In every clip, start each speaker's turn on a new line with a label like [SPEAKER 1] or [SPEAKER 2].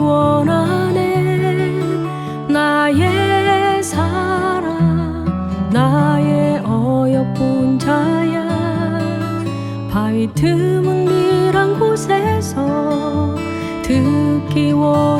[SPEAKER 1] 원하네. 나의 사랑 나의 어여쁜 자야. 바위 틈은 미란 곳에서 듣기 원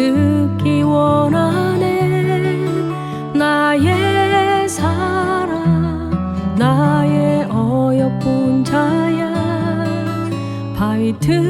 [SPEAKER 1] 듣기 원하네. 나의 사랑 나의 어여쁜 자야. 바위 들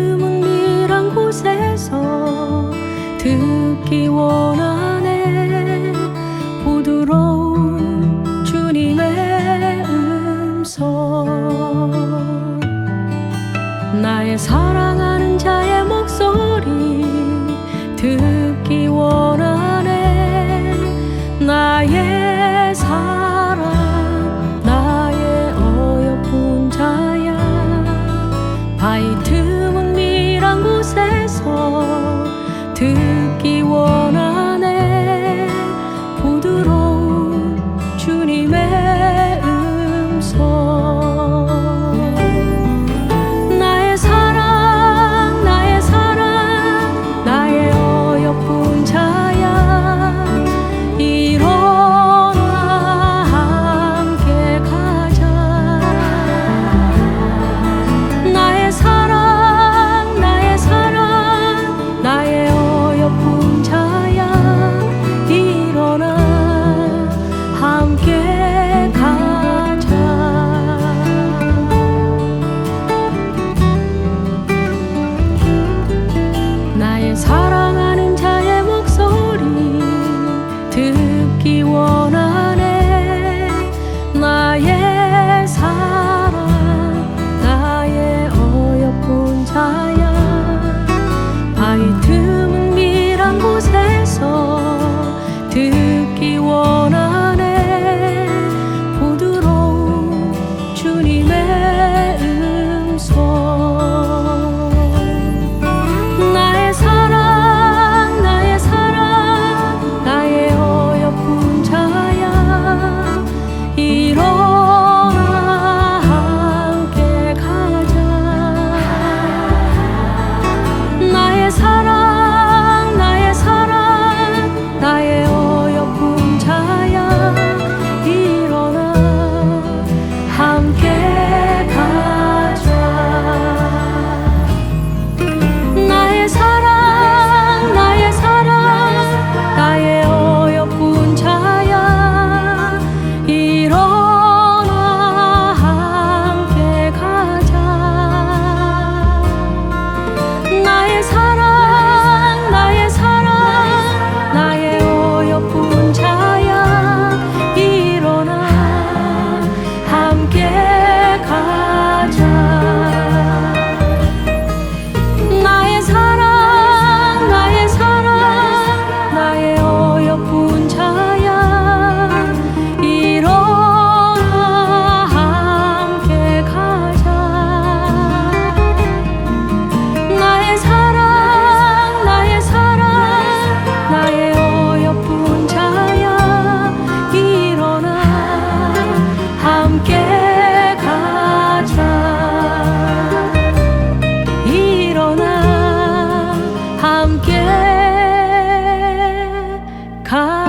[SPEAKER 1] cause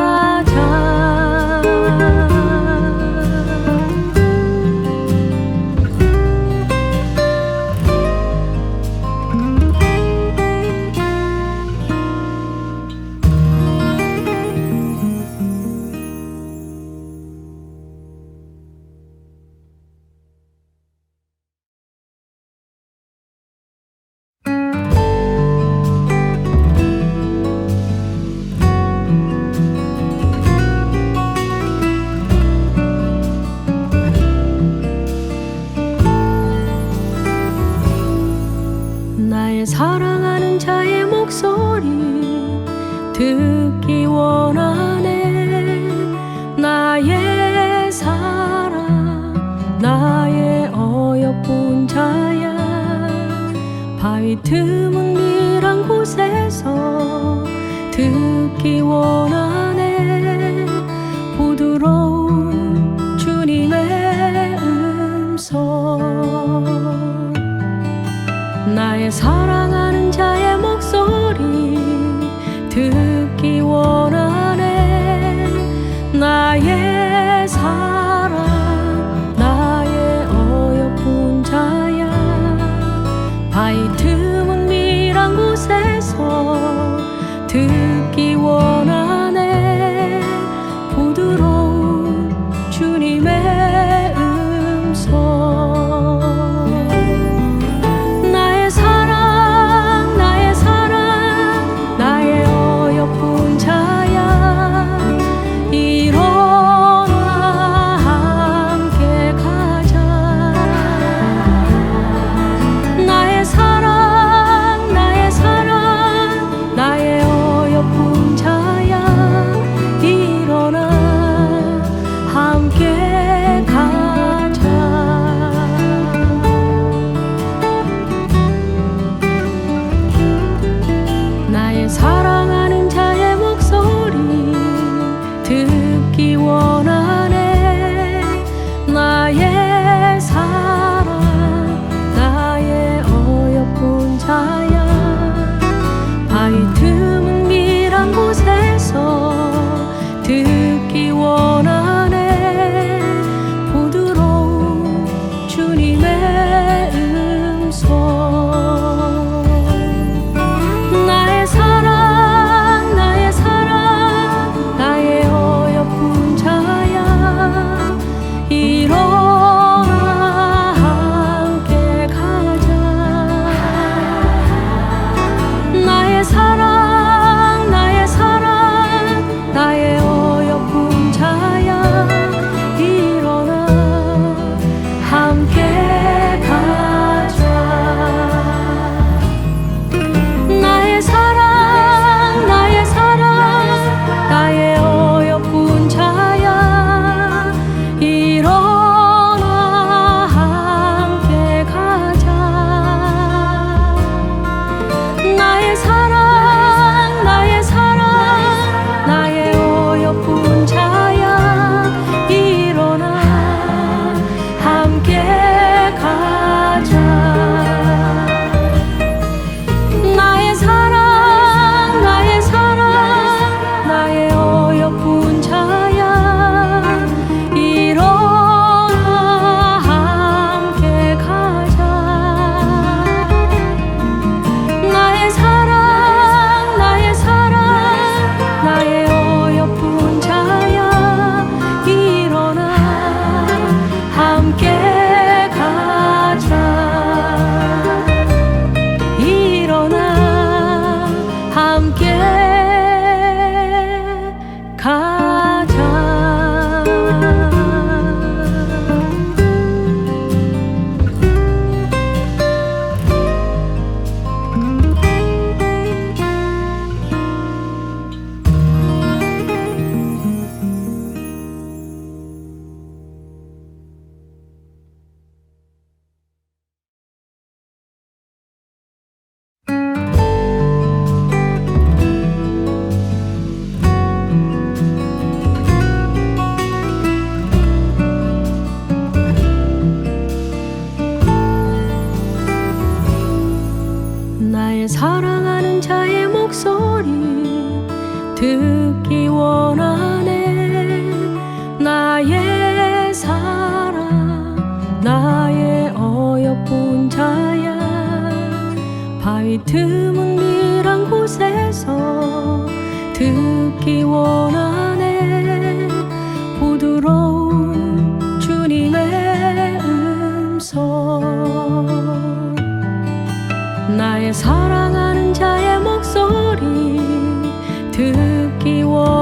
[SPEAKER 1] 바위 드문 미란 곳에서 듣기 원하네. 부드러운 주님의 음성. 나의 사랑하는 자의 목소리 들 我 죽기 원